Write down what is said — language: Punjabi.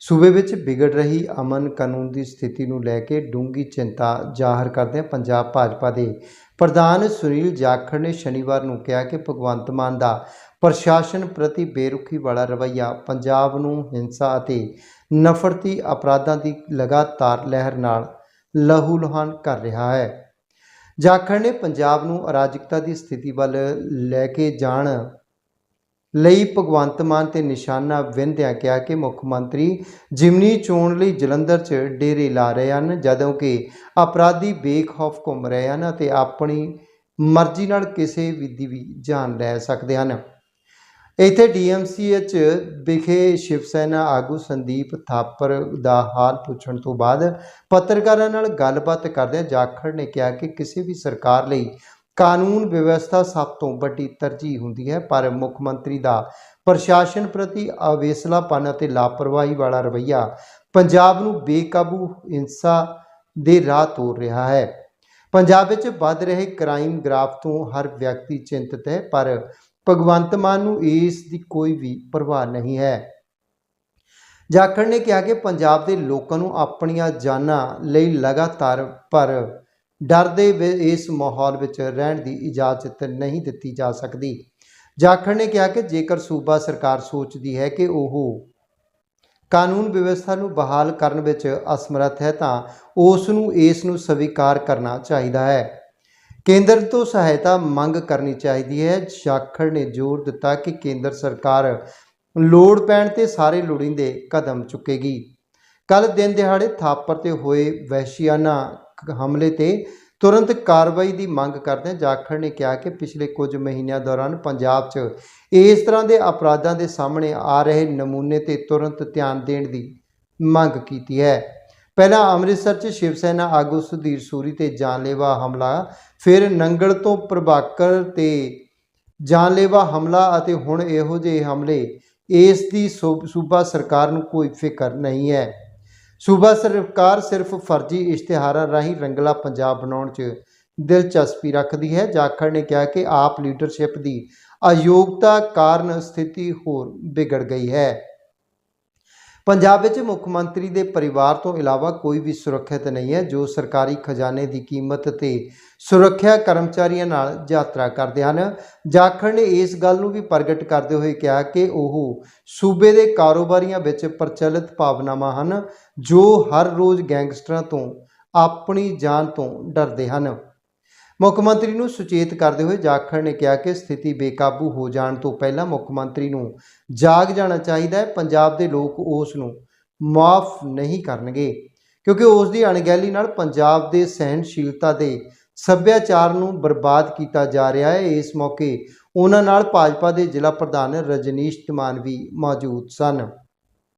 ਸੂਬੇ ਵਿੱਚ ਵਿਗੜ ਰਹੀ ਅਮਨ ਕਾਨੂੰਨ ਦੀ ਸਥਿਤੀ ਨੂੰ ਲੈ ਕੇ ਡੂੰਗੀ ਚਿੰਤਾ ਜ਼ਾਹਰ ਕਰਦਿਆਂ ਪੰਜਾਬ ਭਾਜਪਾ ਦੇ ਪ੍ਰਧਾਨ ਸੁਨੀਲ ਜਾਖੜ ਨੇ ਸ਼ਨੀਵਾਰ ਨੂੰ ਕਿਹਾ ਕਿ ਭਗਵੰਤ ਮਾਨ ਦਾ ਪ੍ਰਸ਼ਾਸਨ ਪ੍ਰਤੀ ਬੇਰੁਖੀ ਵਾਲਾ ਰਵੱਈਆ ਪੰਜਾਬ ਨੂੰ ਹਿੰਸਾ ਅਤੇ ਨਫ਼ਰਤੀ ਅਪਰਾਧਾਂ ਦੀ ਲਗਾਤਾਰ ਲਹਿਰ ਨਾਲ ਲਹੂ ਲੁਹਾਨ ਕਰ ਰਿਹਾ ਹੈ। ਜਾਖੜ ਨੇ ਪੰਜਾਬ ਨੂੰ ਅਰਾਜਕਤਾ ਦੀ ਸਥਿਤੀ ਵੱਲ ਲੈ ਕੇ ਜਾਣ ਲਈ ਭਗਵੰਤ ਮਾਨ ਤੇ ਨਿਸ਼ਾਨਾ ਵਿੰਦਿਆ ਕਿਹਾ ਕਿ ਮੁੱਖ ਮੰਤਰੀ ਜਿਮਨੀ ਚੋਣ ਲਈ ਜਲੰਧਰ 'ਚ ਡੇਰੇ ਲਾ ਰਹੇ ਹਨ, ਜਦੋਂ ਕਿ ਅਪਰਾਧੀ ਬੇਖੌਫ ਘੁੰਮ ਰਹੇ ਹਨ ਅਤੇ ਆਪਣੀ ਮਰਜ਼ੀ ਨਾਲ ਕਿਸੇ ਵੀ ਦੀ ਵੀ ਜਾਨ ਲੈ ਸਕਦੇ ਹਨ। ਇੱਥੇ ਡੀਐਮਸੀਐਚ ਵਿਖੇ ਸ਼ਿਵ ਸੈਨਾ ਆਗੂ ਸੰਦੀਪ ਥਾਪਰ ਦਾ ਹਾਲ ਪੁੱਛਣ ਤੋਂ ਬਾਅਦ ਪੱਤਰਕਾਰਾਂ ਨਾਲ ਗੱਲਬਾਤ ਕਰਦਿਆਂ ਜਾਖੜ ਨੇ ਕਿਹਾ ਕਿ ਕਿਸੇ ਵੀ ਸਰਕਾਰ ਲਈ ਕਾਨੂੰਨ ਵਿਵਸਥਾ ਸਭ ਤੋਂ ਵੱਡੀ ਤਰਜੀਹ ਹੁੰਦੀ ਹੈ, ਪਰ ਮੁੱਖ ਮੰਤਰੀ ਦਾ ਪ੍ਰਸ਼ਾਸਨ ਪ੍ਰਤੀ ਅਵੇਸਲਾਪਨ ਅਤੇ ਲਾਪਰਵਾਹੀ ਵਾਲਾ ਰਵੱਈਆ ਪੰਜਾਬ ਨੂੰ ਬੇਕਾਬੂ ਹਿੰਸਾ ਦੇ ਰਾਹ ਤੋਰ ਰਿਹਾ ਹੈ। ਪੰਜਾਬ ਵਿੱਚ ਵੱਧ ਰਹੇ ਕ੍ਰਾਈਮ ਗ੍ਰਾਫ ਤੋਂ ਹਰ ਵਿਅਕਤੀ ਚਿੰਤਤ ਹੈ, ਪਰ ਭਗਵੰਤ ਮਾਨ ਨੂੰ ਇਸ ਦੀ ਕੋਈ ਵੀ ਪਰਵਾਹ ਨਹੀਂ ਹੈ। ਜਾਖੜ ਨੇ ਕਿਹਾ ਕਿ ਪੰਜਾਬ ਦੇ ਲੋਕਾਂ ਨੂੰ ਆਪਣੀਆਂ ਜਾਨਾਂ ਲਈ ਲਗਾਤਾਰ ਪਰ ਡਰ ਦੇ ਵਿ- ਇਸ ਮਾਹੌਲ ਵਿੱਚ ਰਹਿਣ ਦੀ ਇਜਾਜ਼ਤ ਨਹੀਂ ਦਿੱਤੀ ਜਾ ਸਕਦੀ। ਜਾਖੜ ਨੇ ਕਿਹਾ ਕਿ ਜੇਕਰ ਸੂਬਾ ਸਰਕਾਰ ਸੋਚਦੀ ਹੈ ਕਿ ਉਹ ਕਾਨੂੰਨ ਵਿਵਸਥਾ ਨੂੰ ਬਹਾਲ ਕਰਨ ਵਿੱਚ ਅਸਮਰੱਥ ਹੈ ਤਾਂ ਉਸ ਨੂੰ ਇਸ ਨੂੰ ਸਵੀਕਾਰ ਕਰਨਾ ਚਾਹੀਦਾ ਹੈ। ਕੇਂਦਰ ਤੋਂ ਸਹਾਇਤਾ ਮੰਗ ਕਰਨੀ ਚਾਹੀਦੀ ਹੈ। ਜਾਖੜ ਨੇ ਜ਼ੋਰ ਦਿੱਤਾ ਕਿ ਕੇਂਦਰ ਸਰਕਾਰ ਲੋੜ ਪੈਣ ਤੇ ਸਾਰੇ ਲੋੜੀਂਦੇ ਕਦਮ ਚੁੱਕੇਗੀ। ਕੱਲ ਦਿਨ ਦਿਹਾੜੇ ਥਾਪਰ ਤੇ ਹੋਏ ਵਹਿਸ਼ੀਆਨਾ ਹਮਲੇ ਤੇ ਤੁਰੰਤ ਕਾਰਵਾਈ ਦੀ ਮੰਗ ਕਰਦੇ ਜਾਖੜ ਨੇ ਕਿਹਾ ਕਿ ਪਿਛਲੇ ਕੁਝ ਮਹੀਨਿਆਂ ਦੌਰਾਨ ਪੰਜਾਬ 'ਚ ਇਸ ਤਰ੍ਹਾਂ ਦੇ ਅਪਰਾਧਾਂ ਦੇ ਸਾਹਮਣੇ ਆ ਰਹੇ ਨਮੂਨੇ ਤੇ ਤੁਰੰਤ ਧਿਆਨ ਦੇਣ ਦੀ ਮੰਗ ਕੀਤੀ ਹੈ। ਪਹਿਲਾਂ ਅੰਮ੍ਰਿਤਸਰ 'ਚ ਸ਼ਿਵ ਸੈਨਾ ਆਗੂ ਸੁਧੀਰ ਸੂਰੀ ਤੇ ਜਾਨਲੇਵਾ ਹਮਲਾ, ਫਿਰ ਨੰਗਲ ਤੋਂ ਪ੍ਰਭਾਕਰ ਤੇ ਜਾਨਲੇਵਾ ਹਮਲਾ ਅਤੇ ਹੁਣ ਇਹੋ ਜਿਹੇ ਹਮਲੇ, ਇਸ ਦੀ ਸੂ- ਸੂਬਾ ਸਰਕਾਰ ਨੂੰ ਕੋਈ ਫਿਕਰ ਨਹੀਂ ਹੈ। ਸੂਬਾ ਸਰਕਾਰ ਸਿਰਫ ਫਰਜ਼ੀ ਇਸ਼ਤਿਹਾਰਾਂ ਰਾਹੀਂ ਰੰਗਲਾ ਪੰਜਾਬ ਬਣਾਉਣ 'ਚ ਦਿਲਚਸਪੀ ਰੱਖਦੀ ਹੈ। ਜਾਖੜ ਨੇ ਕਿਹਾ ਕਿ ਆਪ ਲੀਡਰਸ਼ਿਪ ਦੀ ਅਯੋਗਤਾ ਕਾਰਨ ਸਥਿਤੀ ਹੋਰ ਵਿਗੜ ਗਈ ਹੈ। ਪੰਜਾਬ ਵਿੱਚ ਮੁੱਖ ਮੰਤਰੀ ਦੇ ਪਰਿਵਾਰ ਤੋਂ ਇਲਾਵਾ ਕੋਈ ਵੀ ਸੁਰੱਖਿਅਤ ਨਹੀਂ ਹੈ, ਜੋ ਸਰਕਾਰੀ ਖਜ਼ਾਨੇ ਦੀ ਕੀਮਤ ਤੇ ਸੁਰੱਖਿਆ ਕਰਮਚਾਰੀਆਂ ਨਾਲ ਯਾਤਰਾ ਕਰਦੇ ਹਨ। ਜਾਖੜ ਨੇ ਇਸ ਗੱਲ ਨੂੰ ਵੀ ਪ੍ਰਗਟ ਕਰਦੇ ਹੋਏ ਕਿਹਾ ਕਿ ਉਹ ਸੂਬੇ ਦੇ ਕਾਰੋਬਾਰੀਆਂ ਵਿੱਚ ਪ੍ਰਚਲਿਤ ਭਾਵਨਾਵਾਂ ਹਨ, ਜੋ ਹਰ ਰੋਜ਼ ਗੈਂਗਸਟਰਾਂ ਤੋਂ, ਆਪਣੀ ਜਾਨ ਤੋਂ ਡਰਦੇ ਹਨ। ਮੁੱਖ ਮੰਤਰੀ ਨੂੰ ਸੁਚੇਤ ਕਰਦੇ ਹੋਏ ਜਾਖੜ ਨੇ ਕਿਹਾ ਕਿ ਸਥਿਤੀ ਬੇਕਾਬੂ ਹੋ ਜਾਣ ਤੋਂ ਪਹਿਲਾਂ ਮੁੱਖ ਮੰਤਰੀ ਨੂੰ ਜਾਗ ਜਾਣਾ ਚਾਹੀਦਾ ਹੈ। ਪੰਜਾਬ ਦੇ ਲੋਕ ਉਸ ਨੂੰ ਮਾਫ ਨਹੀਂ ਕਰਨਗੇ, ਕਿਉਂਕਿ ਉਸ ਦੀ ਅਣਗਹਿਲੀ ਨਾਲ ਪੰਜਾਬ ਦੇ ਸਹਿਣਸ਼ੀਲਤਾ ਦੇ ਸੱਭਿਆਚਾਰ ਨੂੰ ਬਰਬਾਦ ਕੀਤਾ ਜਾ ਰਿਹਾ ਹੈ। ਇਸ ਮੌਕੇ ਉਹਨਾਂ ਨਾਲ ਭਾਜਪਾ ਦੇ ਜ਼ਿਲ੍ਹਾ ਪ੍ਰਧਾਨ ਰਜਨੀਸ਼ ਧਮਾਨ ਵੀ ਮੌਜੂਦ ਸਨ।